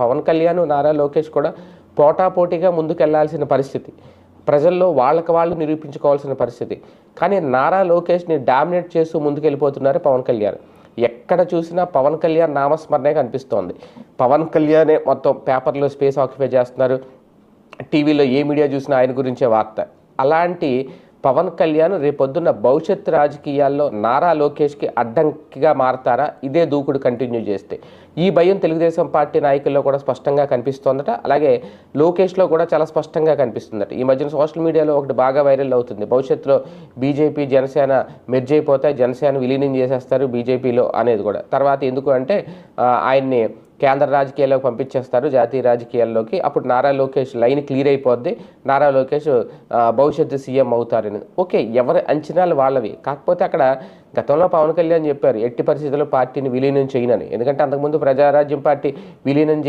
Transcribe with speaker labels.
Speaker 1: పవన్ కళ్యాణ్ నారా లోకేష్ కూడా పోటాపోటీగా ముందుకెళ్ళాల్సిన పరిస్థితి. ప్రజల్లో వాళ్ళకి వాళ్ళు నిరూపించుకోవాల్సిన పరిస్థితి. కానీ నారా లోకేష్ని డామినేట్ చేస్తూ ముందుకెళ్ళిపోతున్నారు పవన్ కళ్యాణ్. ఎక్కడ చూసినా పవన్ కళ్యాణ్ నామస్మరణే కనిపిస్తోంది. పవన్ కళ్యాణే మొత్తం పేపర్లో స్పేస్ ఆక్యుపై చేస్తున్నారు. టీవీలో ఏ మీడియా చూసినా ఆయన గురించే వార్త. అలాంటి పవన్ కళ్యాణ్ రేపొద్దున్న భవిష్యత్ రాజకీయాల్లో నారా లోకేష్కి అడ్డంకిగా మారతారా? ఇదే దూకుడు కంటిన్యూ చేస్తే. ఈ భయం తెలుగుదేశం పార్టీ నాయకుల్లో కూడా స్పష్టంగా కనిపిస్తోందట. అలాగే లోకేష్లో కూడా చాలా స్పష్టంగా కనిపిస్తుందట. ఈ మధ్యన సోషల్ మీడియాలో ఒకటి బాగా వైరల్ అవుతుంది. భవిష్యత్తులో బీజేపీ జనసేన మెర్జ్ అయిపోతాయి జనసేన విలీనం చేసేస్తారు బీజేపీలో అనేది కూడా. తర్వాత ఎందుకు అంటే ఆయన్ని కేంద్ర రాజకీయాల్లోకి పంపించేస్తారు జాతీయ రాజకీయాల్లోకి. అప్పుడు నారా లోకేష్ లైన్ క్లియర్ అయిపోద్ది. నారా లోకేష్ భవిష్యత్తు సీఎం అవుతారని. ఓకే ఎవరి అంచనాలు వాళ్ళవి. కాకపోతే అక్కడ గతంలో పవన్ కళ్యాణ్ చెప్పారు ఎట్టి పరిస్థితుల్లో పార్టీని విలీనం చేయనని. ఎందుకంటే అంతకుముందు ప్రజారాజ్యం పార్టీ విలీనం చేసి